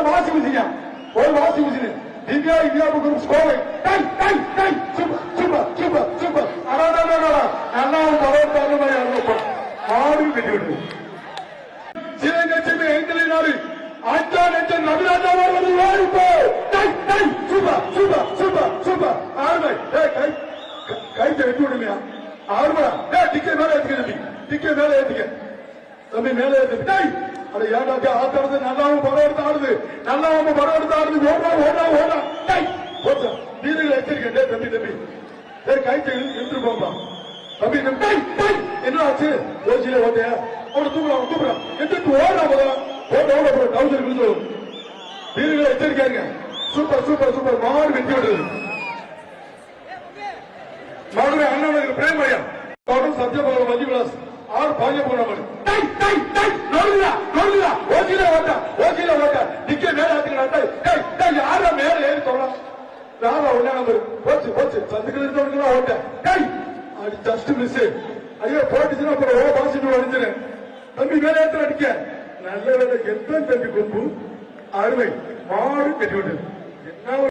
ஒரு வாசி மிஷினா ஒரு வாசி machine Divya India group Kovai tie tie tie super super super super அடாடா நல்லா பரவாயில்ல மாதிரி ஆடு கட்டி விட்டு சிவகட்சிமை எங்களை நாடு அஞ்சா நெஞ்ச நடுராஜா வருவது வாய்ப்பு tie tie super super super super ஆறுமை ஏய் கை கைத்தை வெட்டி விடுமையா ஆறுமா ஏய் டிக்கெட் மேல ஏத்துக்க தம்பி டிக்கெட் மேல ஏத்துக்க தம்பி மேல ஏத்துக்க டை அட ஏன்டா ஆத்துறது நல்லாவும் படம் நல்லா ஆடுது நல்லாவும் படம் ஓடா ஓடா ஓடா டை போச்சா வீரர்கள் எச்சரிக்கை. தம்பி தம்பி. டேய் கைத்தை இழுத்து போம்பா தம்பி நம்ம டை டை என்ன ஆச்சு? யோசியில ஓட்டையா? அவனை தூக்குறான் தூக்குறான் எந்திரிச்சு ஓடா போதா ஓட ஓட போட கவுசர் விழுந்து வீரர்களை எச்சரிக்காங்க சூப்பர் சூப்பர் சூப்பர் மாடு வெற்றி விடுது. மதுரை அண்ணாநகர் பிரேமரையா கௌரவ சத்யபால மஞ்சுவிலாஸ் ஆர் பாஞ்ச போனவன் டை டை மேல ஆத்துக்கடா யார மேல ஏறி சொல்லலாம் யாரா நம்பர் போச்சு போச்சு. அது ஜஸ்ட் மிஸ் ஐயோ போட்டுச்சுன்னா அப்புறம் ஓ பாசிட்டிவ் அடிச்சிரு தம்பி மேல ஏற்ற அடிக்க. நல்ல வேலை. எத்தனை தம்பி கொம்பு? அருமை. மாடு கட்டி என்ன